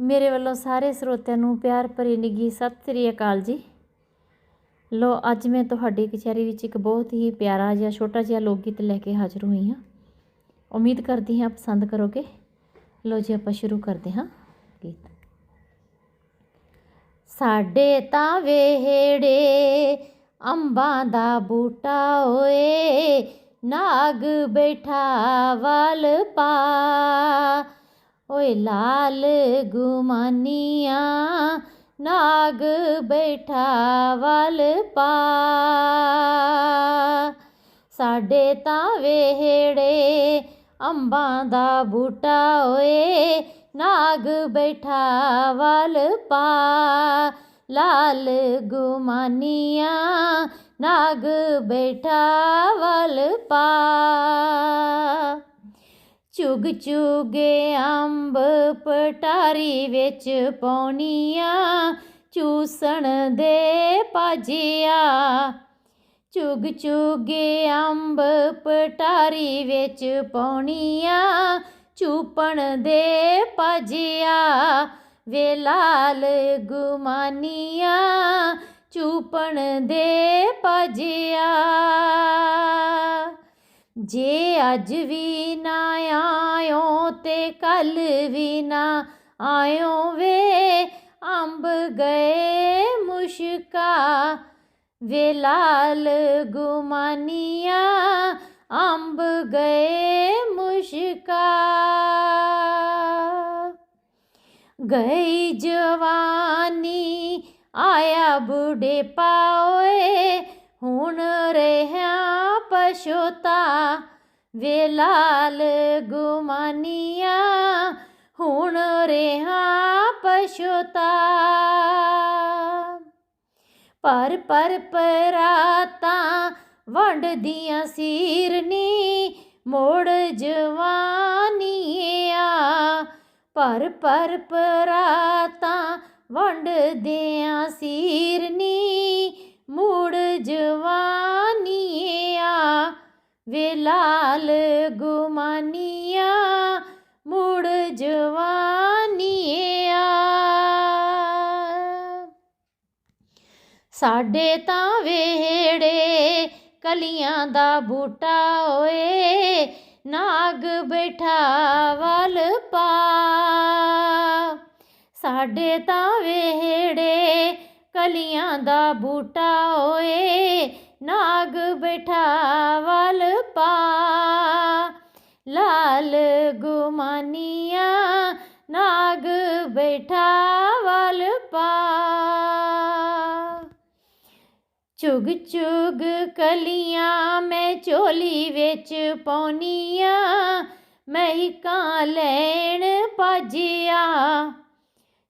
ਮੇਰੇ ਵੱਲੋਂ ਸਾਰੇ ਸਰੋਤਿਆਂ ਨੂੰ ਪਿਆਰ ਭਰੀ ਨਿੱਘੀ ਸਤਿ ਸ੍ਰੀ ਅਕਾਲ ਜੀ। ਲੋ, ਅੱਜ ਮੈਂ ਤੁਹਾਡੀ ਕਚਹਿਰੀ ਵਿੱਚ ਇੱਕ ਬਹੁਤ ਹੀ ਪਿਆਰਾ ਜਿਹਾ, ਛੋਟਾ ਜਿਹਾ ਲੋਕ ਗੀਤ ਲੈ ਕੇ ਹਾਜ਼ਰ ਹੋਈ ਹਾਂ। ਉਮੀਦ ਕਰਦੀ ਹਾਂ ਪਸੰਦ ਕਰੋਗੇ। ਲੋ ਜੀ, ਆਪਾਂ ਸ਼ੁਰੂ ਕਰਦੇ ਹਾਂ ਗੀਤ। ਸਾਡੇ ਤਾਂ ਵੇਹੜੇ ਅੰਬਾਂ ਦਾ ਬੂਟਾ ਓਏ, ਨਾਗ ਬੈਠਾ ਵਲ ਪਾ। ਓਏ ਲਾਲ ਗੁਮਾਨੀਆਂ, ਨਾਗ ਬੈਠਾ ਵਲ ਪਾ। ਸਾਡੇ ਤਾਂ ਵੇਹੜੇ ਅੰਬਾਂ ਦਾ ਬੂਟਾ ਓਏ, ਨਾਗ ਬੈਠਾ ਵਲ ਪਾ। ਲਾਲ ਗੁਮਾਨੀਆਂ, ਨਾਗ ਬੈਠਾ ਵਲ ਪਾ। ਚੁਗ ਚੁਗੇ ਅੰਬ ਪਟਾਰੀ ਵਿੱਚ ਪੌਣੀਆਂ ਚੂਸਣ ਦੇ ਪਾਜਿਆ ਚੁਗ ਚੁਗੇ ਅੰਬ ਪਟਾਰੀ ਵਿੱਚ ਪੌਣੀਆਂ ਚੂਪਣ ਦੇ ਪਾਜਿਆ ਵੇ ਲਾਲ ਗੁਮਾਨੀਆਂ, ਚੂਪਣ ਦੇ ਪਾਜਿਆ ਜੇ ਅੱਜ ਵੀ ਨਾ ਆਇਓ ਤੇ ਕੱਲ ਵੀ ਨਾ ਆਇਓ ਵੇ, ਅੰਬ ਗਏ ਮੁਸ਼ਕਾ ਵੇ ਲਾਲ ਗੁਮਾਨੀਆਂ, ਅੰਬ ਗਏ ਮੁਸ਼ਕਾ। ਗਈ ਜਵਾਨੀ, ਆਇਆ ਬੁਢੇ ਪਾਓਏ ਹੁਣ ਰਹਿਆ ਪਛੋਤਾ ਵੇ ਲਾਲ ਗੁਮਾਨੀਆਂ। ਹੁਣ ਰਹਿਆ ਪਛੋਤਾ ਪਰ ਪਰ ਪਰਾਤਾਂ ਵੰਡਦੀਆਂ ਸੀਰਨੀ, ਮੋੜ ਜਵਾਨੀਆਂ। ਪਰ ਪਰ ਪਰਾਤਾਂ ਵੰਡਦਿਆਂ ਸੀ ਵੇ ਲਾਲ ਗੁਮਾਨੀਆਂ, ਮੁੜ ਜਵਾਨੀਆ ਸਾਡੇ ਤਾਂ ਵੇੜੇ ਕਲੀਆਂ ਦਾ ਬੂਟਾ ਓਏ, ਨਾਗ ਬੈਠਾ ਵਲ ਪਾ। ਸਾਡੇ ਤਾਂ ਵੇੜੇ ਕਲੀਆਂ ਦਾ ਬੂਟਾ ਓਏ ਨਾਗ ਬੈਠਾ ਵਲ ਪਾ। ਲਾਲ ਗੁਮਾਨੀਆਂ ਨਾਗ ਬੈਠਾ ਵਲ ਪਾ। ਚੁਗ ਚੁਗ ਕਲੀਆਂ ਮੈਂ ਚੋਲੀ ਵਿੱਚ ਪੌਨੀਆਂ ਮਹਿਕਾਂ ਲੈਣ ਪਾਜਿਆ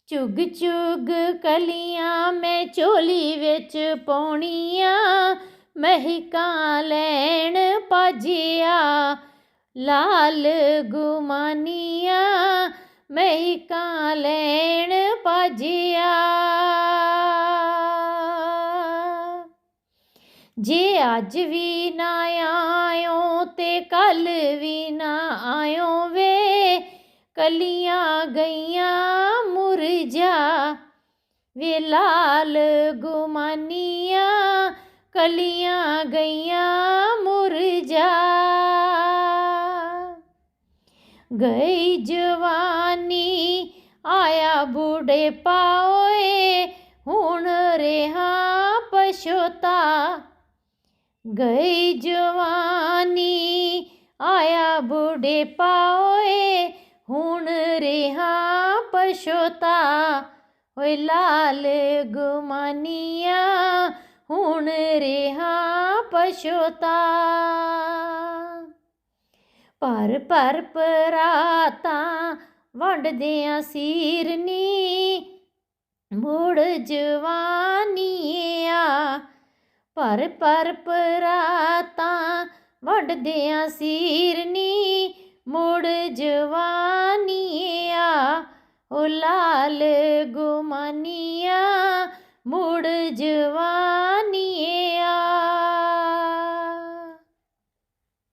ਚੁਗ ਚੁਗ ਕਲੀਆਂ ਮੈਂ ਝੋਲੀ ਵਿੱਚ ਪੌਣੀਆਂ ਮਹਿਕਾਂ ਲੈਣ ਪਾਜਿਆ ਲਾਲ ਗੁਮਾਨੀਆਂ, ਮਹਿਕਾਂ ਲੈਣ ਪਾਜਿਆ ਜੇ ਅੱਜ ਵੀ ਨਾ ਆਇਓ ਤੇ ਕੱਲ ਵੀ ਨਾ ਆਇਓ ਵੇ, ਕਲੀਆਂ ਗਈਆਂ ਮੁਰਝਾ ਵੇ, ਲਾਲ ਗੁਮਾਨੀਆਂ। ਕਲੀਆਂ ਗਈਆਂ ਮੁਰਝਾ। ਗਈ ਜਵਾਨੀ, ਆਇਆ ਬੁਢੇ ਪਾਓਏ, ਹੁਣ ਰਿਹਾ ਪਛੋਤਾ। ਗਈ ਜਵਾਨੀ, ਆਇਆ ਬੁਢੇ ਪਾਓਏ, ਹੁਣ ਰਿਹਾ ਪਛੋਤਾ। ਓਏ ਲਾਲ ਗੁਮਾਨੀਆਂ ਹੁਣ ਰਿਹਾ ਪਛੋਤਾ। ਪਰ ਪਰ ਪਰਾਤਾਂ ਵੰਡਦਿਆਂ ਸੀਰਨੀ, ਮੁੜ ਜਵਾਨੀਆ ਪਰ ਪਰ ਪਰਾਤਾਂ ਵੰਡਦਿਆਂ ਸੀਰਨੀ, ਮੁੜ ਜਵਾਨੀਆ ਓ ਲਾਲ ਗੁਮਾਨੀਆਂ, ਮੁੜ ਜਵਾਨੀਆ